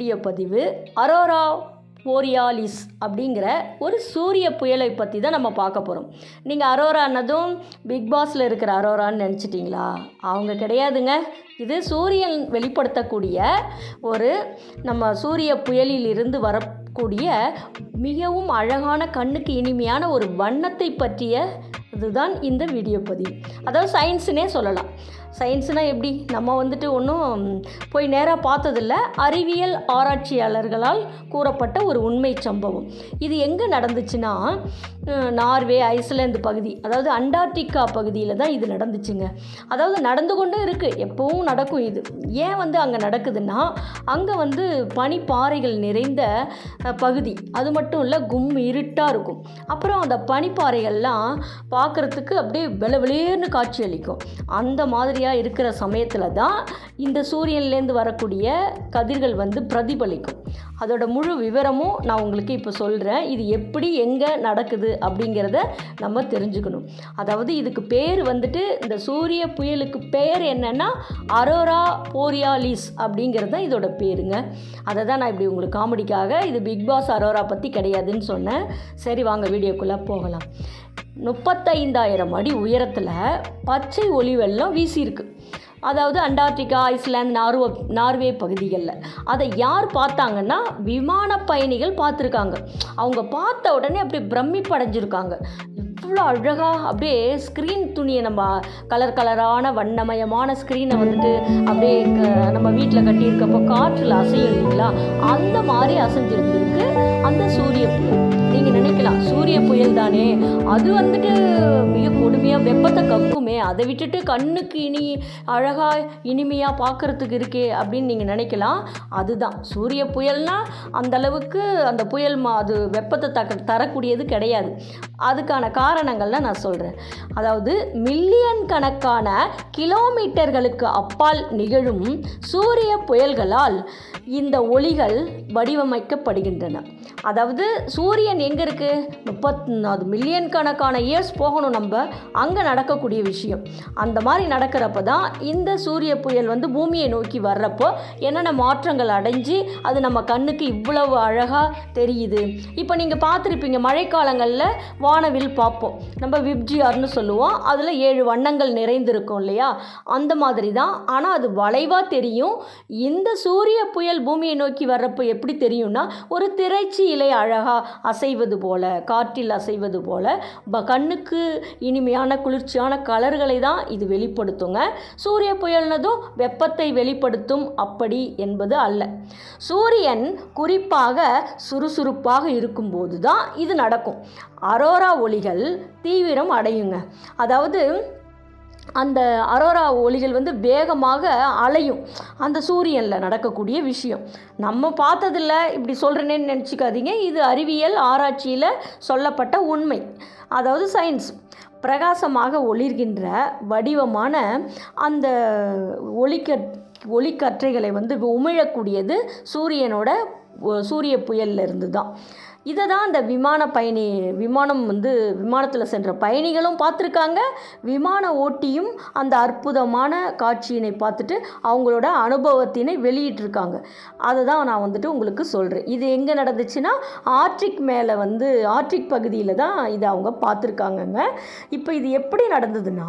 Video பதிவு Arora borealis அப்படிங்கிற ஒரு சூரிய புயலை பற்றி தான் நம்ம பார்க்க போகிறோம் நீங்கள் அரோரானதும் பிக் பாஸில் இருக்கிற அரோரான்னு நினச்சிட்டிங்களா? அவங்க கிடையாதுங்க. இது சூரியன் வெளிப்படுத்தக்கூடிய ஒரு நம்ம சூரிய புயலில் இருந்து வரக்கூடிய மிகவும் அழகான கண்ணுக்கு இனிமையான ஒரு வண்ணத்தை பற்றிய இதுதான் இந்த வீடியோ பதிவு. அதாவது சயின்ஸுனே சொல்லலாம். சயின்ஸுனால் எப்படி? நம்ம வந்துட்டு ஒன்றும் போய் நேராக பார்த்ததில்ல. அறிவியல் ஆராய்ச்சியாளர்களால் கூறப்பட்ட ஒரு உண்மை சம்பவம். இது எங்கே நடந்துச்சுன்னா நார்வே ஐஸ்லாந்து பகுதி அதாவது அண்டார்டிகா பகுதியில் தான் இது நடந்துச்சுங்க. அதாவது நடந்து கொண்டும் இருக்குது எப்போவும் நடக்கும் இது. ஏன் வந்து அங்கே நடக்குதுன்னா அங்கே வந்து பனிப்பாறைகள் நிறைந்த பகுதி. அது மட்டும் இல்லை கும் இருட்டாக இருக்கும். அப்புறம் அந்த பனிப்பாறைகள்லாம் பார்க்குறதுக்கு அப்படியே வெள வெளியேன்னு காட்சி அளிக்கும். அந்த மாதிரியாக இருக்கிற சமயத்தில் தான் இந்த சூரியன்லேருந்து வரக்கூடிய கதிர்கள் வந்து பிரதிபலிக்கும். அதோட முழு விவரமும் நான் உங்களுக்கு இப்போ சொல்கிறேன் இது எப்படி எங்கே நடக்குது அப்படிங்கிறத நம்ம தெரிஞ்சுக்கணும். அதாவது இதுக்கு பேர் வந்துட்டு இந்த சூரிய புயலுக்கு பேர் என்னென்னா அரோரா போரியாலிஸ் அப்படிங்கிறது தான் இதோட பேருங்க. அதை தான் நான் இப்படி உங்களுக்கு காமெடிக்காக இது பிக் பாஸ் அரோரா பற்றி கிடையாதுன்னு சொன்னேன். சரி வாங்க வீடியோக்குள்ளே போகலாம். முப்பத்தைந்தாயிரம் அடி உயரத்தில் பச்சை ஒளி வெள்ளம் வீசியிருக்கு. அதாவது அண்டார்டிகா ஐஸ்லாந்து நார்வ நார்வே பகுதிகளில். அதை யார் பார்த்தாங்கன்னா விமான பயணிகள் பார்த்துருக்காங்க. அவங்க பார்த்த உடனே அப்படியே பிரமிப்படைஞ்சிருக்காங்க. இவ்வளோ அழகாக அப்படியே ஸ்க்ரீன் துணியை நம்ம கலர் கலரான வண்ணமயமான ஸ்க்ரீனை வந்துட்டு அப்படியே க- நம்ம வீட்டில் கட்டியிருக்கப்போ காற்றில் அசையும் இல்லைங்களா? அந்த மாதிரி அசைஞ்சிருந்திருக்கு அந்த சூரிய புயல் நீங்கள் நினைக்கலாம். சூரிய புயல் தானே. அது வந்துட்டு மிக கொடுமையாக வெப்பத்தை கக்குமே. அதை விட்டுட்டு கண்ணுக்கு இனி அழகாக இனிமையாக பார்க்குறதுக்கு இருக்கே அப்படின்னு நீங்கள் நினைக்கலாம். அதுதான். சூரிய புயல்னால் அந்த அளவுக்கு அந்த புயல் மா அது வெப்பத்தை தக்க தரக்கூடியது கிடையாது. அதுக்கான காரணங்கள்லாம் நான் சொல்கிறேன் அதாவது மில்லியன் கணக்கான கிலோமீட்டர்களுக்கு அப்பால் நிகழும் சூரிய புயல்களால் இந்த ஒளிகள் வடிவமைக்கப்படுகின்றன. அதாவது சூரியன் எங்கே இருக்குது முப்பத் அது மில்லியன் கணக்கான இயர்ஸ் போகணும் நம்ம. அங்கே நடக்கக்கூடிய விஷயம். அந்த மாதிரி நடக்கிறப்ப தான் இந்த சூரிய புயல் வந்து பூமியை நோக்கி வர்றப்போ என்னென்ன மாற்றங்கள் அடைஞ்சு அது நம்ம கண்ணுக்கு இவ்வளவு அழகாக தெரியுது. இப்போ நீங்கள் பார்த்துருப்பீங்க மழைக்காலங்களில் வானவில் பார்ப்போம். நம்ம விப்ஜிஆர்னு சொல்லுவோம். அதில் ஏழு வண்ணங்கள் நிறைந்திருக்கும் இல்லையா? அந்த மாதிரி தான். ஆனால் அது வளைவாக தெரியும். இந்த சூரிய புயல் பூமியை நோக்கி வர்றப்போ எப்படி தெரியும்னா ஒரு திரைச்சி இலை அழகாக அசைவது போல காற்றில் அசைவது போல ப- கண்ணுக்கு இனிமையான குளிர்ச்சியான கலர்களை தான் இது வெளிப்படுத்துங்க. சூரிய புயல்னதும் வெப்பத்தை வெளிப்படுத்தும் அப்படி என்பது அல்ல. சூரியன் குறிப்பாக சுறுசுறுப்பாக இருக்கும்போது தான் இது நடக்கும். அரோரா ஒளிகள் தீவிரம் அடையுங்க. அதாவது அந்த அரோரா ஒளிகள் வந்து வேகமாக அலையும். அந்த சூரியனில் நடக்கக்கூடிய விஷயம். நம்ம பார்த்ததில்ல இப்படி சொல்கிறேனேன்னு நினச்சிக்காதீங்க. இது அறிவியல் ஆராய்ச்சியில் சொல்லப்பட்ட உண்மை. அதாவது சயின்ஸ் பிரகாசமாக ஒளிர்கின்ற வடிவமான அந்த ஒளிக்க ஒளிக்கற்றைகளை வந்து உமிழக்கூடியது சூரியனோட சூரிய புயல்ல இருந்து தான் இதை தான் அந்த விமான பயணி விமானம் வந்து விமானத்தில் சென்ற பயணிகளும் பார்த்துருக்காங்க. விமான ஓட்டியும் அந்த அற்புதமான காட்சியினை பார்த்துட்டு அவங்களோட அனுபவத்தினை வெளியிட்டிருக்காங்க. அதை தான் நான் வந்துட்டு உங்களுக்கு சொல்கிறேன் இது எங்கே நடந்துச்சுன்னா ஆர்டிக் மேலே வந்து ஆர்டிக் பகுதியில் தான் இதை அவங்க பார்த்துருக்காங்கங்க. இப்போ இது எப்படி நடந்ததுன்னா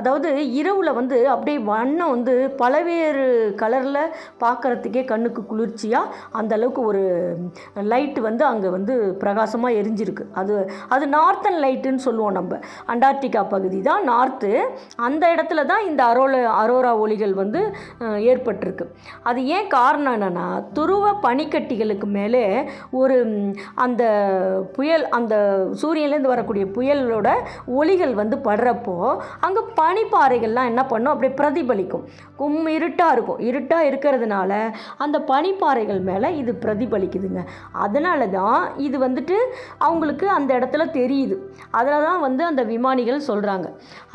அதாவது இரவில் வந்து அப்படியே வண்ணம் வந்து பலவேறு கலரில் பார்க்குறதுக்கே கண்ணுக்கு குளிர்ச்சியாக அந்த அளவுக்கு ஒரு லைட் வந்து அங்கே வந்து பிரகாசமாக எரிஞ்சிருக்கு. அது அது நார்த்தன் லைட்டுன்னு சொல்லுவோம் நம்ம. அண்டார்டிகா பகுதி தான் நார்த்து அந்த இடத்துல தான் இந்த அரோல அரோரா ஒளிகள் வந்து ஏற்பட்டிருக்கு. அது ஏன் காரணம் என்னென்னா துருவ பனிக்கட்டிகளுக்கு மேலே ஒரு அந்த புயல் அந்த சூரியன்லேருந்து வரக்கூடிய புயலோட ஒளிகள் வந்து படுறப்போ அங்கே பனிப்பாறைகள்லாம் என்ன பண்ணும்? அப்படியே பிரதிபலிக்கும். கும் இருட்டாக இருக்கும். இருட்டாக இருக்கிறதுனால அந்த பனிப்பாறைகள் மேலே இது இது பிரதிபலிக்குதுங்க. அதனால தான் இது வந்துட்டு அவங்களுக்கு அந்த இடத்துல தெரியுது. அதில் தான் வந்து அந்த விமானிகள் சொல்கிறாங்க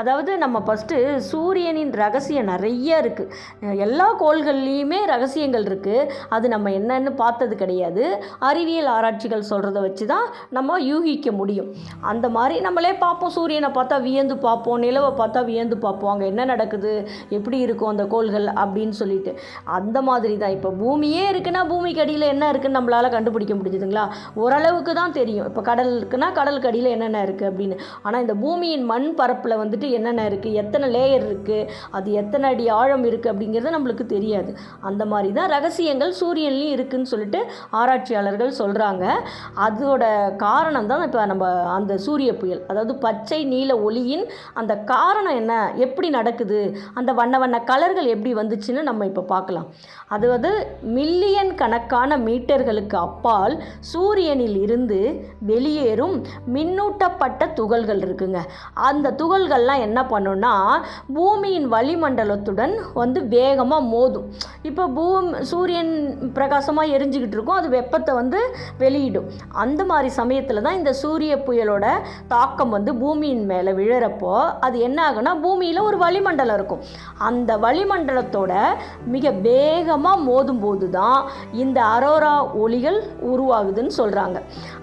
அதாவது நம்ம ஃபஸ்ட்டு சூரியனின் ரகசியம் நிறைய இருக்குது எல்லா கோள்கள்லேயுமே ரகசியங்கள் இருக்குது அது நம்ம என்னன்னு பார்த்தது கிடையாது. அறிவியல் ஆராய்ச்சிகள் சொல்கிறத வச்சு தான் நம்ம யூகிக்க முடியும். அந்த மாதிரி நம்மளே பார்ப்போம். சூரியனை பார்த்தா வியந்து பார்ப்போம். நிலவை பார்த்தா வியந்து பார்ப்போம். அங்கே என்ன நடக்குது? எப்படி இருக்கும் அந்த கோள்கள்? அப்படின்னு சொல்லிட்டு. அந்த மாதிரி தான் இப்போ பூமியே இருக்குன்னா பூமிக்கு அடியில் என்ன இருக்குன்னு நம்மளால் கண்டுபிடிக்க முடியுதுங்களா ஓரளவுக்கு தான் தெரியும். இப்போ கடல் இருக்குன்னா கடலுக்கு அடியில் என்னென்ன இருக்குது அப்படின்னு. ஆனால் இந்த பூமியின் மண் பரப்பில் வந்துட்டு என்னென்ன இருக்குது எத்தனை லேயர் இருக்குது அது எத்தனை அடி ஆழம் இருக்குது அப்படிங்கிறது நம்மளுக்கு தெரியாது. அந்த மாதிரி தான் ரகசியங்கள் சூரியன்லேயும் இருக்குதுன்னு சொல்லிட்டு ஆராய்ச்சியாளர்கள் சொல்கிறாங்க அதோட காரணம் தான் இப்போ நம்ம அந்த சூரிய புயல். அதாவது பச்சை நீல ஒளியின் அந்த காரணம் என்ன? எப்படி நடக்குது? அந்த வண்ண வண்ண கலர்கள் எப்படி வந்துச்சுன்னு நம்ம இப்போ பார்க்கலாம். அது வந்து மில்லியன் கணக்கான மீட்டர்களுக்கு அப்பால் சூரியனில் இருந்து வெளியேறும் மின்னூட்டப்பட்ட துகள்கள் இருக்குங்க. அந்த துகள்கள்லாம் என்ன பண்ணுன்னா பூமியின் வளிமண்டலத்துடன் வந்து வேகமாக மோதும். இப்போ பூம் சூரியன் பிரகாசமாக எரிஞ்சிக்கிட்டு இருக்கும். அது வெப்பத்தை வந்து வெளியிடும். அந்த மாதிரி சமயத்தில் தான் இந்த சூரிய புயலோட தாக்கம் வந்து பூமியின் மேலே விழறப்போ அது என்ன ஆகுனா பூமியில் ஒரு வளிமண்டலம் இருக்கும். அந்த வளிமண்டலத்தோட மிக வேகமாக மோதும்போது தான் இந்த அரோரா ஒளிகள் உருவாகுதுன்னு சொல்கிறாங்க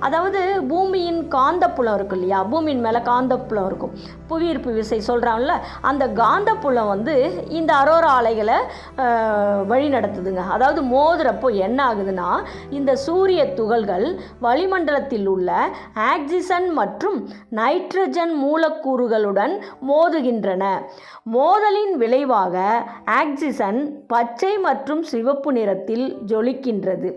அதாவது பூமியின் காந்தப்புலம் இருக்கு இல்லையா? பூமியின் மேலே காந்தப்புலம் இருக்கும். புவியீர்ப்பு விசை சொல்கிறாங்கல்ல அந்த காந்தப்புலம் வந்து இந்த அரோரா அலைகளை வழி நடத்துதுங்க. அதாவது மோதுறப்போ என்ன ஆகுதுன்னா இந்த சூரிய துகள்கள் வளிமண்டலத்தில் உள்ள ஆக்சிஜன் மற்றும் நைட்ரஜன் மூலக்கூறுகளுடன் மோதுகின்றன. மோதலின் விளைவாக ஆக்சிஜன் பச்சை மற்றும் சிவப்பு நிறத்தில் ஜொலிக்கின்றது.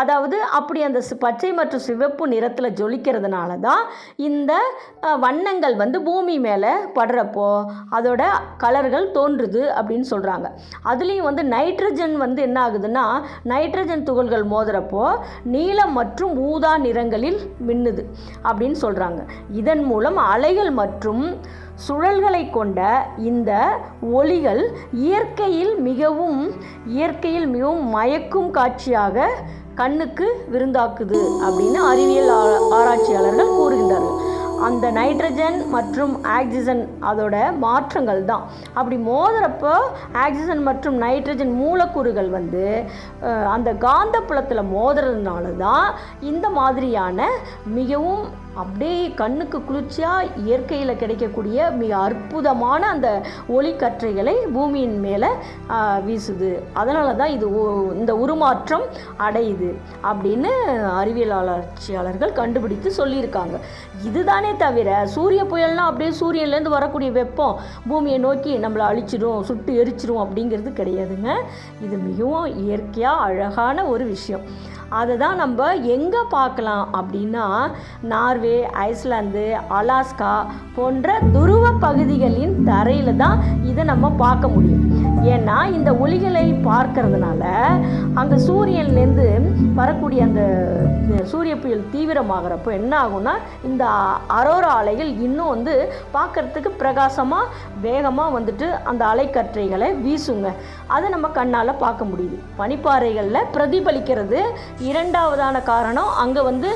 அதாவது அப்படி அந்த பச்சை மற்றும் சிவப்பு நிறத்தில் ஜொலிக்கிறதுனால தான் இந்த வண்ணங்கள் வந்து பூமி மேலே படுறப்போ அதோட கலர்கள் தோன்றுது அப்படின்னு சொல்கிறாங்க அதுலேயும் வந்து நைட்ரஜன் வந்து என்ன ஆகுதுன்னா நைட்ரஜன் துகள்கள் மோதுறப்போ நீலம் மற்றும் ஊதா நிறங்களில் மின்னுது அப்படின்னு சொல்கிறாங்க இதன் மூலம் அலைகள் மற்றும் சுழல்களை கொண்ட இந்த ஒளிகள் இயற்கையில் மிகவும் இயற்கையில் மிகவும் மயக்கும் காட்சியாக கண்ணுக்கு விருந்தாக்குது அப்படின்னு அறிவியல் ஆ- ஆராய்ச்சியாளர்கள் கூறுகின்றார்கள். அந்த நைட்ரஜன் மற்றும் ஆக்சிஜன் அதோட மாற்றங்கள் தான். அப்படி மோதுறப்போ ஆக்சிஜன் மற்றும் நைட்ரஜன் மூலக்கூறுகள் வந்து அந்த காந்த புலத்தில் மோதுறதுனால தான் இந்த மாதிரியான மிகவும் அப்படியே கண்ணுக்கு குளிர்ச்சியாக இயற்கையில் கிடைக்கக்கூடிய மிக அற்புதமான அந்த ஒளிக்கற்றைகளை பூமியின் மேலே வீசுது. அதனால தான் இது இந்த உருமாற்றம் அடையுது அப்படின்னு அறிவியல் ஆராய்ச்சியாளர்கள் கண்டுபிடித்து சொல்லியிருக்காங்க. இதுதானே தவிர சூரிய புயல்னால் அப்படியே சூரியன்லேருந்து வரக்கூடிய வெப்பம் பூமியை நோக்கி நம்மளை அழிச்சிடும் சுட்டு எரிச்சிடும் அப்படிங்கிறது கிடையாதுங்க. இது மிகவும் இயற்கையாக அழகான ஒரு விஷயம். அதை தான் நம்ம எங்கே பார்க்கலாம் அப்படின்னா நார்வே ஐஸ்லாந்து அலாஸ்கா போன்ற துருவ பகுதிகளின் தரையில் தான் இதை நம்ம பார்க்க முடியும். ஏன்னா இந்த ஒளிகளை பார்க்கறதுனால அங்கே சூரியன்லேருந்து வரக்கூடிய அந்த சூரிய புயல் தீவிரமாகிறப்போ என்ன ஆகும்னா இந்த அரோரா அலைகள் இன்னும் வந்து பார்க்கறதுக்கு பிரகாசமாக வேகமாக வந்துட்டு அந்த அலைக்கற்றைகளை வீசுங்க. அதை நம்ம கண்ணால் பார்க்க முடியுது. பனிப்பாறைகளில் பிரதிபலிக்கிறது இரண்டாவதான காரணம் அங்கே வந்து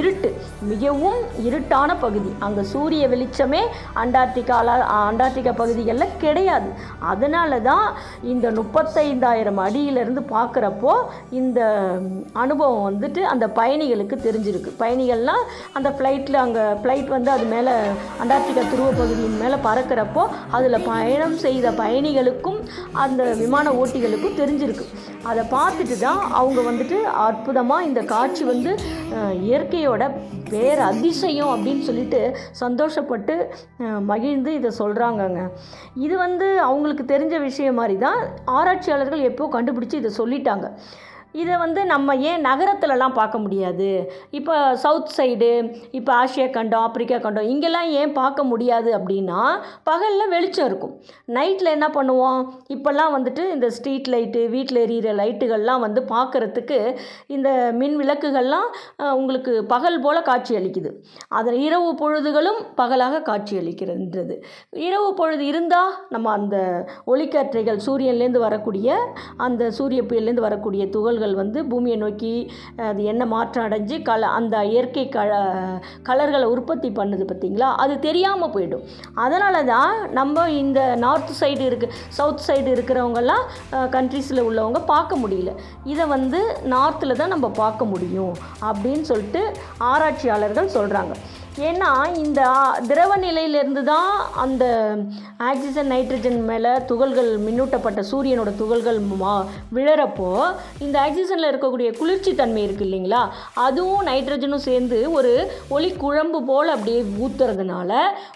இருட்டு. மிகவும் இருட்டான பகுதி. அங்கே சூரிய வெளிச்சமே அண்டார்டிகால அண்டார்டிகா பகுதிகளில் கிடையாது. அதனால தான் இந்த முப்பத்தைந்தாயிரம் அடியிலிருந்து பார்க்குறப்போ இந்த அனுபவம் வந்துட்டு அந்த பயணிகளுக்கு தெரிஞ்சிருக்கு. பயணிகள்னால் அந்த ஃப்ளைட்டில் அங்கே ஃப்ளைட் வந்து அது மேலே அண்டார்டிகா துருவப்பகுதியின் மேலே பறக்கிறப்போ அதில் பயணம் செய்த பயணிகளுக்கும் அந்த விமான ஓட்டிகளுக்கும் தெரிஞ்சிருக்கு. அதை பார்த்துட்டு தான் அவங்க வந்துட்டு அற்புதமாக இந்த காட்சி வந்து இயற்கையோட பேர் அதிசயம் அப்படின்னு சொல்லிட்டு சந்தோஷப்பட்டு மகிழ்ந்து இதை சொல்கிறாங்கங்க இது வந்து அவங்களுக்கு தெரிஞ்ச விஷயம் மாதிரி தான் ஆராய்ச்சியாளர்கள் எப்போ கண்டுபிடிச்சி இதை சொல்லிட்டாங்க. இதை வந்து நம்ம ஏன் நகரத்துலலாம் பார்க்க முடியாது? இப்போ சவுத் சைடு இப்போ ஆசியா கண்டம் ஆப்பிரிக்கா கண்டம் இங்கெல்லாம் ஏன் பார்க்க முடியாது அப்படின்னா பகலில் வெளிச்சம் இருக்கும். நைட்டில் என்ன பண்ணுவோம்? இப்போல்லாம் வந்துட்டு இந்த ஸ்ட்ரீட் லைட்டு வீட்டில் எரியிற லைட்டுகள்லாம் வந்து பார்க்குறதுக்கு இந்த மின் விளக்குகள்லாம் உங்களுக்கு பகல் போல் காட்சி அளிக்குது. அதில் இரவு பொழுதுகளும் பகலாக காட்சி அளிக்கின்றது. இரவு பொழுது இருந்தால் நம்ம அந்த ஒளிக்கற்றைகள் சூரியன்லேருந்து வரக்கூடிய அந்த சூரிய புயல்லேருந்து வரக்கூடிய துகள் துகள்கள் வந்து பூமியை நோக்கி அது என்ன மாற்றம் அடைஞ்சு கல அந்த இயற்கை க கலர்களை உற்பத்தி பண்ணுது பார்த்திங்களா? அது தெரியாமல் போயிடும். அதனால தான் நம்ம இந்த நார்த் சைடு இருக்கு சவுத் சைடு இருக்கிறவங்கெல்லாம் கண்ட்ரீஸில் உள்ளவங்க பார்க்க முடியல. இதை வந்து நார்த்தில் தான் நம்ம பார்க்க முடியும் அப்படின்னு சொல்லிட்டு ஆராய்ச்சியாளர்கள் சொல்கிறாங்க ஏன்னா இந்த திரவ நிலையிலேருந்து தான் அந்த ஆக்சிஜன் நைட்ரஜன் மேலே துகள்கள் மின்னூட்டப்பட்ட சூரியனோட துகள்கள் மா விழறப்போ இந்த ஆக்சிஜனில் இருக்கக்கூடிய குளிர்ச்சி தன்மை இருக்குது இல்லைங்களா? அதுவும் நைட்ரஜனும் சேர்ந்து ஒரு ஒளி குழம்பு போல் அப்படியே ஊத்துறதுனால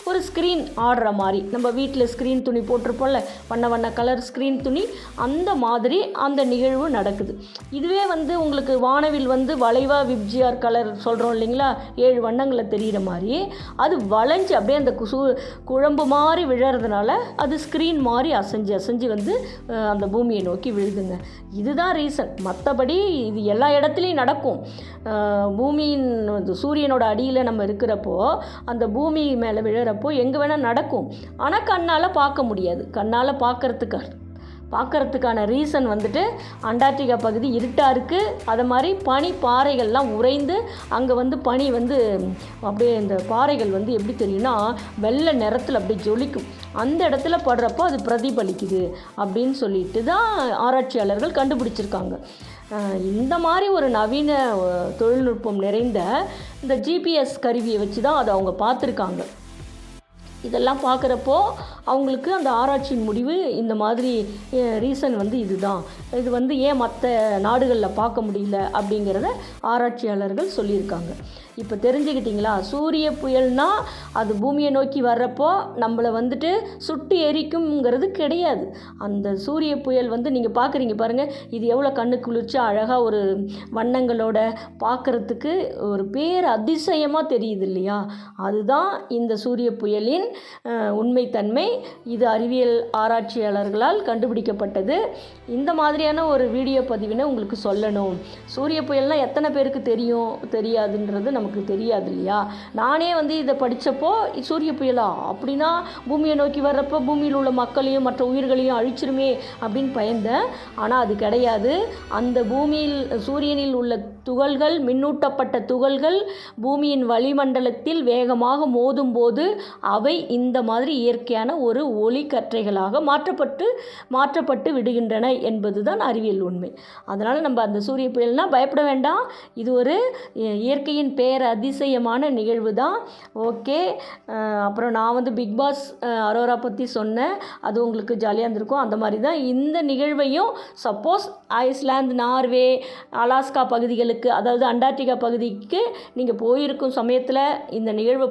ஒரு ஸ்க்ரீன் ஆடுற மாதிரி. நம்ம வீட்டில் ஸ்க்ரீன் துணி போட்டிருப்போம்ல வண்ண வண்ண கலர் ஸ்க்ரீன் துணி அந்த மாதிரி அந்த நிகழ்வு நடக்குது. இதுவே வந்து உங்களுக்கு வானவில் வந்து வளைவா விப்ஜிஆர் கலர் சொல்கிறோம் இல்லைங்களா? ஏழு வண்ணங்களை தெரிகிற மாதிரி அது வளைஞ்சு அப்படியே அந்த குசு குழம்பு மாதிரி விழறதுனால அது ஸ்க்ரீன் மாதிரி அசைஞ்சு அசைஞ்சு வந்து அந்த பூமியை நோக்கி விழுதுங்க. இதுதான் ரீசன் மற்றபடி இது எல்லா இடத்துலையும் நடக்கும். பூமியின் இது சூரியனோட அடியில் நம்ம இருக்கிறப்போ அந்த பூமி மேலே விழுறப்போ எங்கே வேணால் நடக்கும். ஆனால் கண்ணால் பார்க்க முடியாது. கண்ணால் பார்க்கறதுக்கு பார்க்கறதுக்கான ரீசன் வந்துட்டு அண்டார்டிகா பகுதி இருட்டாக இருக்குது அதை மாதிரி பனி பாறைகள்லாம் உறைந்து அங்கே வந்து பனி வந்து அப்படியே இந்த பாறைகள் வந்து எப்படி தெரியும்னா வெள்ளை நிறத்தில் அப்படியே ஜொலிக்கும். அந்த இடத்துல படுறப்போ அது பிரதிபலிக்குது அப்படின்னு சொல்லிட்டு தான் ஆராய்ச்சியாளர்கள் கண்டுபிடிச்சிருக்காங்க. இந்த மாதிரி ஒரு நவீன தொழில்நுட்பம் நிறைந்த இந்த ஜிபிஎஸ் கருவியை வச்சு தான் அதை அவங்க பார்த்துருக்காங்க. இதெல்லாம் பார்க்குறப்போ அவங்களுக்கு அந்த ஆராய்ச்சியின் முடிவு இந்த மாதிரி ரீசன் வந்து இதுதான். இது வந்து ஏன் மற்ற நாடுகளில் பார்க்க முடியல அப்படிங்கிறத ஆராய்ச்சியாளர்கள் சொல்லியிருக்காங்க. இப்போ தெரிஞ்சுக்கிட்டிங்களா? சூரிய புயல்னால் அது பூமியை நோக்கி வர்றப்போ நம்மளை வந்துட்டு சுட்டு எரிக்கும்ங்கிறது கிடையாது. அந்த சூரிய புயல் வந்து நீங்கள் பார்க்குறீங்க பாருங்கள் இது எவ்வளோ கண்ணு குளிர்ச்சி அழகாக ஒரு வண்ணங்களோட பார்க்குறதுக்கு ஒரு பேர் அதிசயமாக தெரியுது இல்லையா? அதுதான் இந்த சூரிய புயலின் உண்மைத்தன்மை. இது அறிவியல் ஆராய்ச்சியாளர்களால் கண்டுபிடிக்கப்பட்டது. இந்த மாதிரியான ஒரு வீடியோ பதிவினை உங்களுக்கு சொல்லணும். சூரிய புயல்னால் எத்தனை பேருக்கு தெரியும் தெரியாதுன்றது நம்ம நமக்கு தெரியாது இல்லையா நானே வந்து இதை படித்தப்போ சூரிய புயலா? அப்படின்னா பூமியை நோக்கி வர்றப்போ பூமியில் உள்ள மக்களையும் மற்ற உயிர்களையும் அழிச்சிருமே அப்படின்னு பயந்தேன். ஆனால் அது கிடையாது. அந்த பூமியில் சூரியனில் உள்ள துகள்கள் மின்னூட்டப்பட்ட துகள்கள் பூமியின் வளிமண்டலத்தில் வேகமாக மோதும்போது அவை இந்த மாதிரி இயற்கையான ஒரு ஒளி கற்றைகளாக மாற்றப்பட்டு மாற்றப்பட்டு விடுகின்றன என்பதுதான் அறிவியல் உண்மை. அதனால் நம்ம அந்த சூரிய புயல்னால் பயப்பட வேண்டாம். இது ஒரு இ- இயற்கையின் பேர் அதிசயமான நிகழ்வு தான் ஓகே அப்புறம் நான் வந்து பிக் பாஸ் அரோரா பற்றி சொன்னேன். அது உங்களுக்கு ஜாலியாக இருந்திருக்கும். அந்த மாதிரி தான் இந்த நிகழ்வையும் சப்போஸ் ஐஸ்லாந்து நார்வே அலாஸ்கா பகுதிகளுக்கு அதாவது அண்டார்டிகா பகுதிக்கு நீங்கள் போயிருக்கும் சமயத்தில் இந்த நிகழ்வை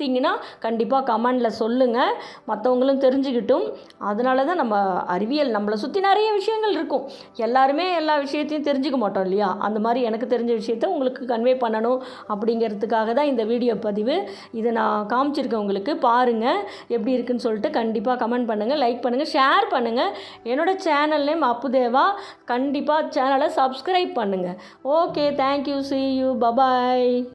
பார்த்தீங்கன்னா கண்டிப்பாக கமெண்டில் சொல்லுங்கள் மற்றவங்களும் தெரிஞ்சுக்கிட்டும். அதனால தான் நம்ம அறிவியல் நம்மளை சுற்றி நிறைய விஷயங்கள் இருக்கும். எல்லாருமே எல்லா விஷயத்தையும் தெரிஞ்சுக்க மாட்டோம் இல்லையா? அந்த மாதிரி எனக்கு தெரிஞ்ச விஷயத்த உங்களுக்கு கன்வே பண்ணணும் அப்படிங்கிறதுக்காக தான் இந்த வீடியோ பதிவு. இதை நான் காமிச்சிருக்கேன் உங்களுக்கு. பாருங்கள் எப்படி இருக்குன்னு சொல்லிட்டு கண்டிப்பாக கமெண்ட் பண்ணுங்கள் லைக் பண்ணுங்கள் ஷேர் பண்ணுங்கள் என்னோடய சேனல் நேம் அப்புதேவா. கண்டிப்பாக சேனலை சப்ஸ்கிரைப் பண்ணுங்கள் okay thank you see you bye